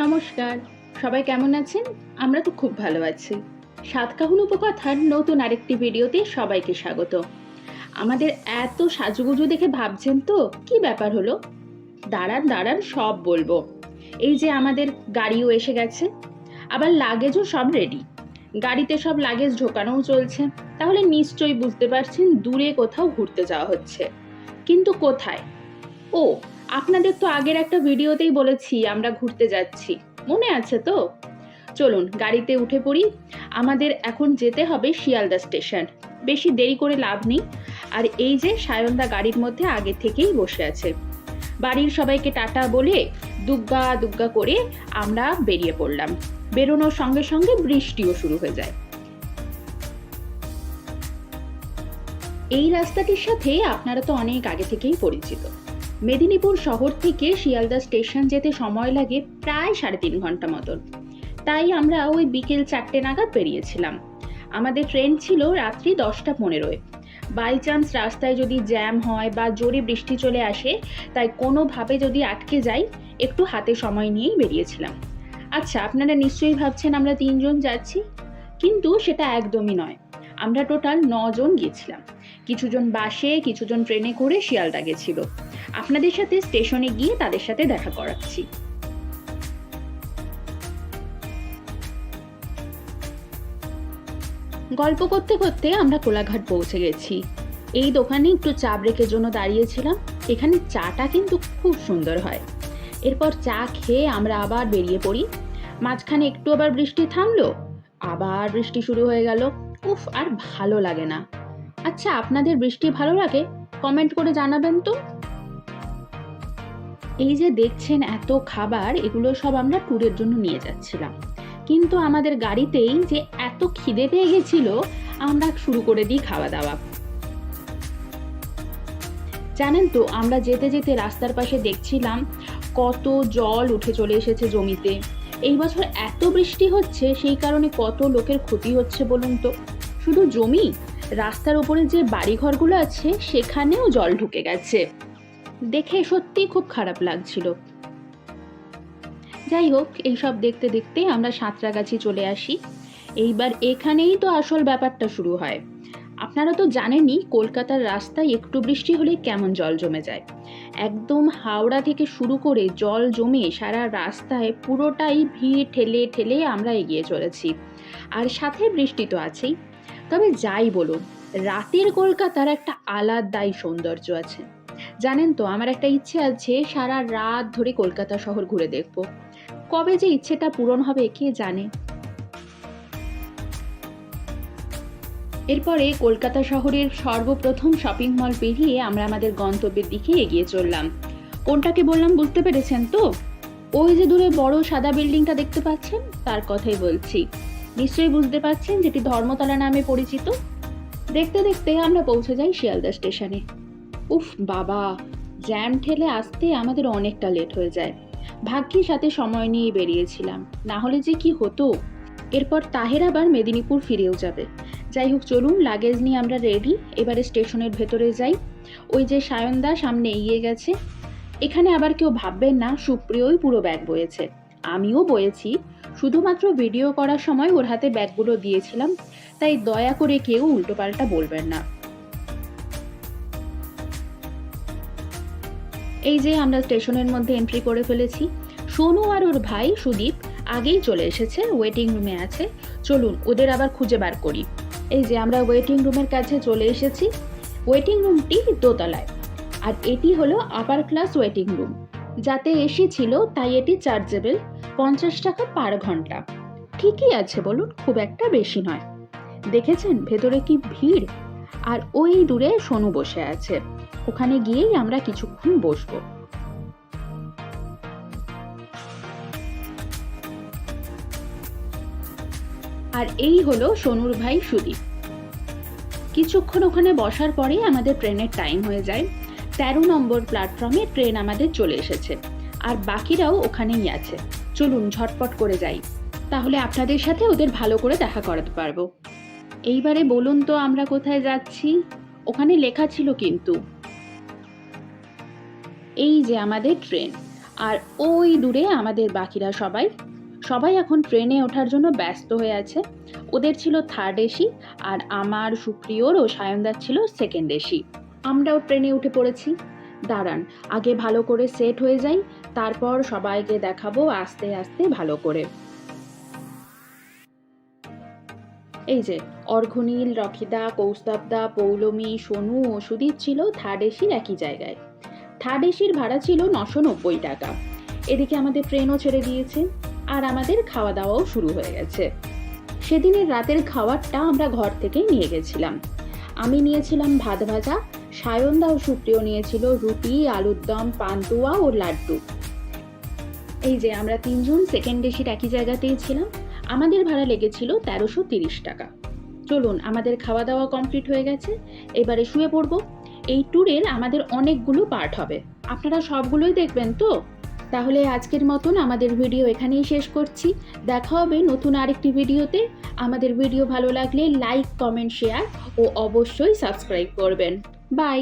নমস্কার। সবাই কেমন আছেন? আমরা তো খুব ভালো আছি। সাতকাহুন উপকথার নতুন আরেকটি ভিডিওতে সবাইকে স্বাগত। আমাদের এত সাজুগুজু দেখে ভাবছেন তো, কি ব্যাপার হলো? দাঁড়ান দাঁড়ান, সব বলব। এই যে আমাদের গাড়িও এসে গেছে। আবার লাগেজও সব রেডি গাড়িতে সব লাগেজ ঢোকানোও চলছে। তাহলে নিশ্চয়ই বুঝতে পারছেন দূরে কোথাও ঘুরতে যাওয়া হচ্ছে। কিন্তু কোথায়? ও আপনাদের তো আগের একটা ভিডিওতেই বলেছি, আমরা ঘুরতে যাচ্ছি। মনে আছে তো? চলুন, গাড়িতে উঠে পড়ি। আমাদের এখন যেতে হবে শিয়ালদা স্টেশন। বেশি দেরি করে লাভ নেই। আর এই যে সায়নদা গাড়ির মধ্যে আগে থেকেই বসে আছে। বাড়ির সবাইকে টাটা বলে দুগ্গা দুগ্গা করে আমরা বেরিয়ে পড়লাম। বেরোনোর সঙ্গে সঙ্গে বৃষ্টিও শুরু হয়ে যায়। এই রাস্তাটির সাথে আপনারা তো অনেক আগে থেকেই পরিচিত। মেদিনীপুর শহর থেকে শিয়ালদা স্টেশন যেতে সময় লাগে প্রায় সাড়ে তিন ঘণ্টা মতন। তাই আমরা ওই বিকেল চারটে নাগাদ বেরিয়েছিলাম। আমাদের ট্রেন ছিল রাত্রি দশটা পনেরোয়। বাই চান্স রাস্তায় যদি জ্যাম হয় বা জোরে বৃষ্টি চলে আসে, তাই কোনোভাবে যদি আটকে যাই, একটু হাতে সময় নিয়েই বেরিয়েছিলাম। আচ্ছা আপনারা নিশ্চয়ই ভাবছেন আমরা তিনজন যাচ্ছি? কিন্তু সেটা একদমই নয়। আমরা টোটাল নজন গিয়েছিলাম। কিছুজন বাসে, কিছুজন ট্রেনে করে শিয়ালদা গেছিল। আপনাদের সাথে স্টেশনে গিয়ে তাদের সাথে দেখা করাচ্ছি। গল্প করতে করতে আমরা কোলাঘাট পৌঁছে গেছি। এই দোকানে একটু চা ব্রেকের জন্য দাঁড়িয়েছিলাম। এখানে চাটা কিন্তু খুব সুন্দর হয়। এরপর চা খেয়ে আমরা আবার বেরিয়ে পড়ি। মাঝখানে একটু আবার বৃষ্টি থামলো। আবার বৃষ্টি শুরু হয়ে গেল। উফ, আর ভালো লাগে না। আচ্ছা আপনাদের বৃষ্টি ভালো লাগে? কমেন্ট করে জানাবেন তো। এই যে দেখছেন এত খাবার, এগুলো সব আমরা ট্যুরের জন্য নিয়ে যাচ্ছিলাম। কিন্তু আমাদের গাড়িতেই যে এত খিদে পেয়ে গেছিল, আমরা শুরু করে দিই খাওয়া দাওয়া জানেন তো, আমরা যেতে যেতে রাস্তার পাশে দেখছিলাম কত জল উঠে চলে এসেছে জমিতে। এই বছর এত বৃষ্টি হচ্ছে, সেই কারণে কত লোকের ক্ষতি হচ্ছে বলুন তো? শুধু জমি? রাস্তার উপরে যে বাড়িঘরগুলো আছে, সেখানেও জল ঢুকে গেছে। দেখে সত্যি খুব খারাপ লাগছিল। যাই হোক, এইসব দেখতে দেখতে আমরা সাঁতরাগাছি চলে আসি। এইবার এখানেই তো আসল ব্যাপারটা শুরু হয়। আপনারা তো জানেনই, কলকাতার রাস্তায় একটু বৃষ্টি হলে কেমন জল জমে যায়। একদম হাওড়া থেকে শুরু করে জল জমে সারা রাস্তায় পুরোটাই ভিড়, ঠেলে ঠেলে আমরা এগিয়ে চলেছি। আর সাথে বৃষ্টি তো আছেই। তবে যাই বলুন, রাতের কলকাতার একটা আলাদাই সৌন্দর্য আছে। জানেন তো, আমার একটা ইচ্ছে আছে সারা রাত ধরে কলকাতা শহর ঘুরে দেখব। কবে যে ইচ্ছেটা পূরণ হবে, কে জানে? এরপরে কলকাতা শহরের সর্বপ্রথম শপিং মল পেরিয়ে আমরা আমাদের গন্তব্যের দিকে এগিয়ে চললাম। কোনটাকে বললাম বুঝতে পেরেছেন তো? ওই যে দূরে বড় সাদা বিল্ডিংটা দেখতে পাচ্ছেন? তার কথাই বলছি। নিশ্চয়ই বুঝতে পারছেন যেটি ধর্মতলা নামে পরিচিত? দেখতে দেখতে আমরা পৌঁছে যাই শিয়ালদা স্টেশনে। উফ, বাবা! জ্যাম ঠেলে আসতে আমাদের অনেকটা লেট হয়ে যায়। ভাগ্যের সাথে সময় নিয়ে বেরিয়েছিলাম। না হলে যে কি হতো? এরপর তাহের আবার মেদিনীপুর ফিরেও যাবে। যাই হোক, চলুন, লাগেজ নিয়ে আমরা রেডি। এবারে স্টেশনের ভেতরে যাই। ওই যে সায়নদা সামনে এগিয়ে গেছে। এখানে আবার কেউ ভাববেন না, সুপ্রিয়ই পুরো ব্যাগ বয়েছে। আমিও বয়েছি। শুধুমাত্র ভিডিও করার সময় ওর হাতে ব্যাগগুলো দিয়েছিলাম, তাই দয়া করে কেউ উল্টোপাল্টা বলবেন না। এই যে আমরা স্টেশনের মধ্যে এন্ট্রি করে ফেলেছি। সোনু আর ওর ভাই সুদীপ আগেই চলে এসেছে ওয়েটিং রুমে আছে। চলুন, ওদের আবার খুঁজে বার করি। এই যে আমরা ওয়েটিং রুমের কাছে চলে এসেছি। ওয়েটিং রুমটি দোতলায়। আর এটি হলো আপার ক্লাস ওয়েটিং রুম যাতে এসি ছিল, তাই এটি চার্জেবল পঞ্চাশ টাকা পার ঘণ্টা। ঠিকই আছে বলুন, খুব একটা বেশি নয়। দেখেছেন ভেতরে কি ভিড়? আর ওই দূরে সোনু বসে আছে। ওখানে গিয়েই আমরা কিছুক্ষণ বসবো। আর এই হলো সোনুর ভাই সুদীপ। কিছুক্ষণ ওখানে বসার পরে আমাদের ট্রেনের টাইম হয়ে যায়। তেরো নম্বর প্ল্যাটফর্মে ট্রেন আমাদের চলে এসেছে। আর বাকিরাও ওখানেই আছে। চলুন ঝটপট করে যাই। তাহলে আপনাদের সাথে ওদের ভালো করে দেখা করাতে পারব। এইবারে বলুন তো আমরা কোথায় যাচ্ছি? ওখানে লেখা ছিল কিন্তু। এই যে আমাদের ট্রেন। আর ওই দূরে আমাদের বাকিরা সবাই। সবাই এখন ট্রেনে ওঠার জন্য ব্যস্ত হয়ে আছে। ওদের ছিল থার্ড এসি আর আমার, সুপ্রিয়র ও সায়নদার ছিল সেকেন্ড এসি আমরাও ট্রেনে উঠে পড়েছি। দাঁড়ান, আগে ভালো করে সেট হয়ে যাই। তারপর সবাইকে দেখাবো আস্তে আস্তে ভালো করে। এই যে অর্ঘনীল রকিদা কৌস্তবদা, পৌলমী, সোনু ও সুদীপ ছিল থার্ড এসির একই জায়গায়। থার্ড এসির ভাড়া ছিল নশো নব্বই টাকা। এদিকে আমাদের ট্রেনও ছেড়ে দিয়েছে আর আমাদের খাওয়া দাওয়াও শুরু হয়ে গেছে। সেদিনের রাতের খাবারটা আমরা ঘর থেকেই নিয়ে গেছিলাম। আমি নিয়েছিলাম ভাত ভাজা, সায়নদা ও সুপ্রিয় নিয়েছিল রুটি, আলুর দম, পান্তুয়া ও লাড্ডু। এই যে আমরা তিনজন সেকেন্ড এসির একই জায়গাতেই ছিলাম আমাদের ভাড়া লেগেছিল তেরোশো তিরিশ টাকা। চলুন, আমাদের খাওয়া দাওয়া কমপ্লিট হয়ে গেছে, এবারে শুয়ে পড়ব। এই ট্যুরের আমাদের অনেকগুলো পার্ট হবে। আপনারা সবগুলোই দেখবেন তো? তাহলে আজকের মতন আমাদের ভিডিও এখানেই শেষ করছি। দেখা হবে নতুন আরেকটি ভিডিওতে আমাদের ভিডিও ভালো লাগলে লাইক কমেন্ট শেয়ার ও অবশ্যই সাবস্ক্রাইব করবেন। বাই